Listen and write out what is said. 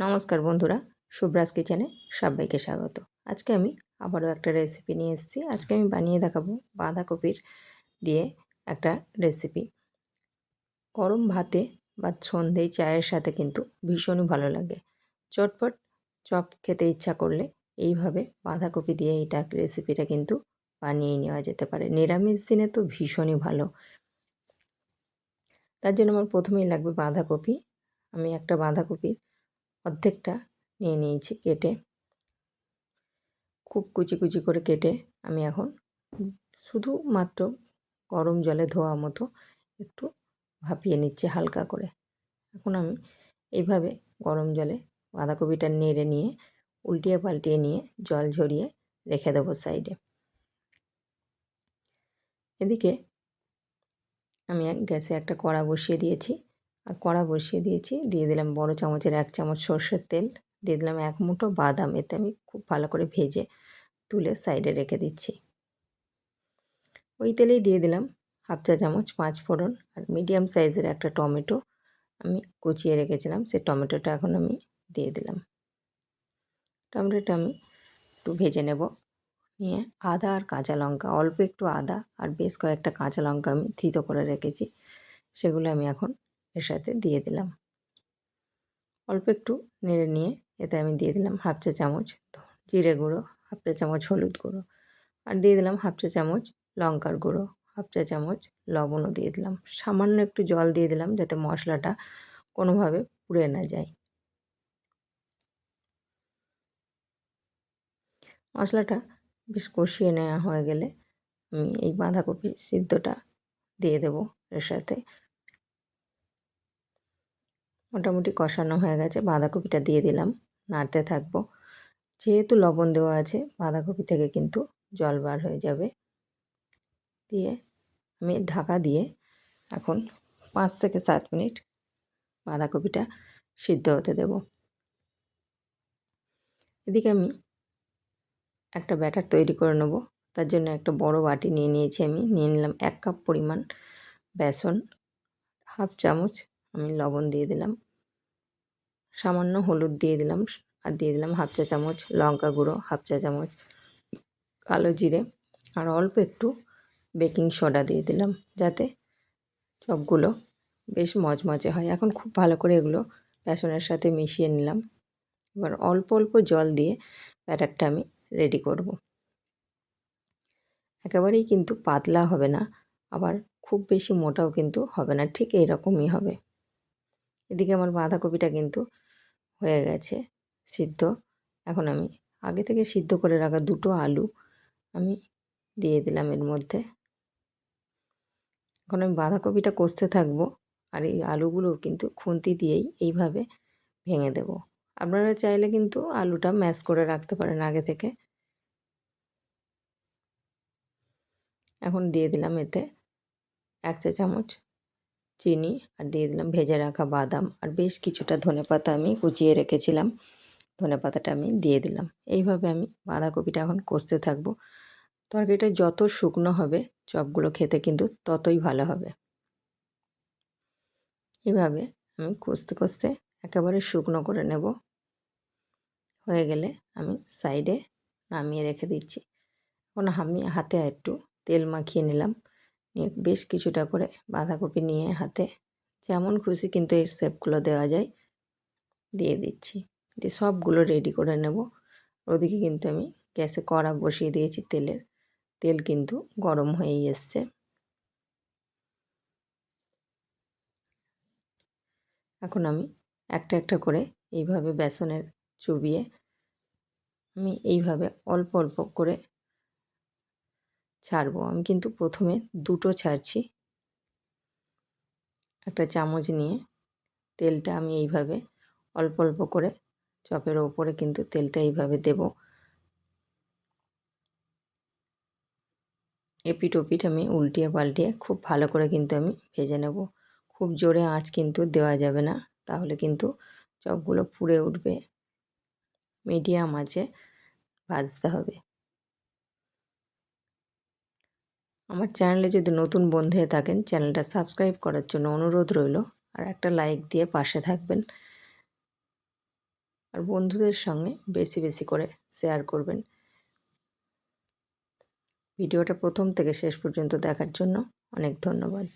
নমস্কার বন্ধুরা শুভ্রাজ কিচেনে সবাইকে স্বাগত। আজকে আমি আবারও একটা রেসিপি নিয়ে এসেছি। আজকে আমি বানিয়ে দেখাবো বাঁধাকপির দিয়ে একটা রেসিপি গরম ভাতে বা সন্ধেয় চায়ের সাথে কিন্তু ভীষণই ভালো লাগে। চটপট চপ খেতে ইচ্ছা করলে এইভাবে বাঁধাকপি দিয়ে এইটা রেসিপিটা কিন্তু বানিয়ে নেওয়া যেতে পারে। নিরামিষ দিনে তো ভীষণই ভালো। তার জন্য আমার প্রথমেই লাগবে বাঁধাকপি। আমি একটা বাঁধাকপির অর্ধেকটা নিয়ে নিয়েছি কেটে। খুব কুচি কুচি করে কেটে আমি এখন শুধুমাত্র গরম জলে ধোয়া মতো একটু ভাপিয়ে নিচ্ছি হালকা করে। এখন আমি এইভাবে গরম জলে বাঁধাকপিটা নেড়ে নিয়ে, উল্টিয়ে পাল্টিয়ে নিয়ে জল ঝরিয়ে রেখে দেবো সাইডে। এদিকে আমি গ্যাসে একটা কড়া বসিয়ে দিয়েছি। আর কড়া বসিয়ে দিয়েছি। দিয়ে দিলাম বড় চামচের এক চামচ সর্ষের তেল। দিয়ে দিলাম এক মুঠো বাদাম। এতে আমি খুব ভালো করে ভেজে তুলে সাইডে রেখে দিচ্ছি। ওই তেলেই দিয়ে দিলাম হাফ চা চামচ পাঁচ ফোড়ন আর মিডিয়াম সাইজের একটা টমেটো আমি কুচিয়ে রেখেছিলাম। সেই টমেটোটা এখন আমি দিয়ে দিলাম। টমেটোটা আমি একটু ভেজে নেব। নিয়ে আদা আর কাঁচা লঙ্কা, অল্প একটু আদা আর বেশ কয়েকটা কাঁচা লঙ্কা আমি থিতো করে রেখেছি। সেগুলো আমি এখন এর সাথে দিয়ে দিলাম। অল্প একটু নেড়ে নিয়ে এতে আমি দিয়ে দিলাম হাফ চা চামচ জিরে গুঁড়ো, হাফ চা চামচ হলুদ গুঁড়ো আর দিয়ে দিলাম হাফ চা চামচ লঙ্কার গুঁড়ো, হাফ চা চামচ লবণও দিয়ে দিলাম। সামান্য একটু জল দিয়ে দিলাম যাতে মশলাটা কোনোভাবে পুড়ে না যায়। মশলাটা বেশ কষিয়ে নেওয়া হয়ে গেলে আমি এই বাঁধাকপি সিদ্ধটা দিয়ে দেবো এর সাথে। মোটামুটি কষানো হয়ে গেছে। বাঁধাকপিটা দিয়ে দিলাম, নাড়তে থাকব। যেহেতু লবণ দেওয়া আছে, বাঁধাকপি থেকে কিন্তু জল বার হয়ে যাবে। দিয়ে আমি ঢাকা দিয়ে এখন পাঁচ থেকে সাত মিনিট বাঁধাকপিটা সিদ্ধ হতে দেব। এদিকে আমি একটা ব্যাটার তৈরি করে নেব। তার জন্য একটা বড় বাটি নিয়ে নিয়েছি আমি। নিয়ে নিলাম এক কাপ পরিমাণ বেসন, হাফ চামচ আমি লবণ দিয়ে দিলাম। সামান্য হলুদ দিয়ে দিলাম আর দিয়ে দিলাম হাফ চা চামচ লঙ্কা গুঁড়ো, হাফ চা চামচ কালো জিরে আর অল্প একটু বেকিং সোডা দিয়ে দিলাম যাতে চপগুলো বেশ মচমচে হয়। এখন খুব ভালো করে এগুলো বেসনের সাথে মিশিয়ে নিলাম। এবার অল্প অল্প জল দিয়ে ব্যাটারটা আমি রেডি করব। একেবারেই কিন্তু পাতলা হবে না, আবার খুব বেশি মোটাও কিন্তু হবে না, ঠিক এইরকমই হবে। এদিকে আমার বাঁধাকপিটা কিন্তু হয়ে গেছে সিদ্ধ। এখন আমি আগে থেকে সিদ্ধ করে রাখা দুটো আলু আমি দিয়ে দিলাম এর মধ্যে। এখন আমি বাঁধাকপিটা কষতে থাকব আর এই আলুগুলো কিন্তু খুন্তি দিয়েই এইভাবে ভেঙে দেব। আপনারা চাইলে কিন্তু আলুটা ম্যাশ করে রাখতে পারেন আগে থেকে। এখন দিয়ে দিলাম এতে এক চা চামচ চিনি আর দিয়ে দিলাম ভেজে রাখা বাদাম আর বেশ কিছুটা ধনে পাতা আমি কুচিয়ে রেখেছিলাম। ধনে পাতাটা আমি দিয়ে দিলাম। এইভাবে আমি বাঁধাকপিটা এখন কষতে থাকব। তরকারিটা যত শুকনো হবে, চপগুলো খেতে কিন্তু ততই ভালো হবে। এইভাবে আমি কষতে কষতে একেবারে শুকনো করে নেব। হয়ে গেলে আমি সাইডে নামিয়ে রেখে দিচ্ছি। এখন আমি হাতে একটু তেল মাখিয়ে নিলাম। বেশ কিছুটা করে বাঁধাকপি নিয়ে হাতে যেমন খুশি কিন্তু এর শেপগুলো দেওয়া যায়, দিয়ে দিচ্ছি। দিয়ে সবগুলো রেডি করে নেব। ওদিকে কিন্তু আমি গ্যাসে কড়া বসিয়ে দিয়েছি তেলের। তেল কিন্তু গরম হয়েই এসছে। এখন আমি একটা একটা করে এইভাবে বেসনের চুবিয়ে আমি এইভাবে অল্প অল্প করে ছাড়বো। আমি কিন্তু প্রথমে দুটো ছাড়ছি। একটা চামচ নিয়ে তেলটা আমি এইভাবে অল্প অল্প করে চপের ওপরে কিন্তু তেলটা এইভাবে দেব। এপিট ওপিট আমি উল্টিয়ে পাল্টিয়ে খুব ভালো করে কিন্তু আমি ভেজে নেব। খুব জোরে আঁচ কিন্তু দেওয়া যাবে না, তাহলে কিন্তু চপগুলো পুড়ে উঠবে। মিডিয়াম আঁচে ভাজতে হবে। আমার চ্যানেলে যদি নতুন বন্ধু হয়ে থাকেন, চ্যানেলটা সাবস্ক্রাইব করার জন্য অনুরোধ রইল আর একটা লাইক দিয়ে পাশে থাকবেন। আর বন্ধুদের সঙ্গে বেশি বেশি করে শেয়ার করবেন। ভিডিওটা প্রথম থেকে শেষ পর্যন্ত দেখার জন্য অনেক ধন্যবাদ।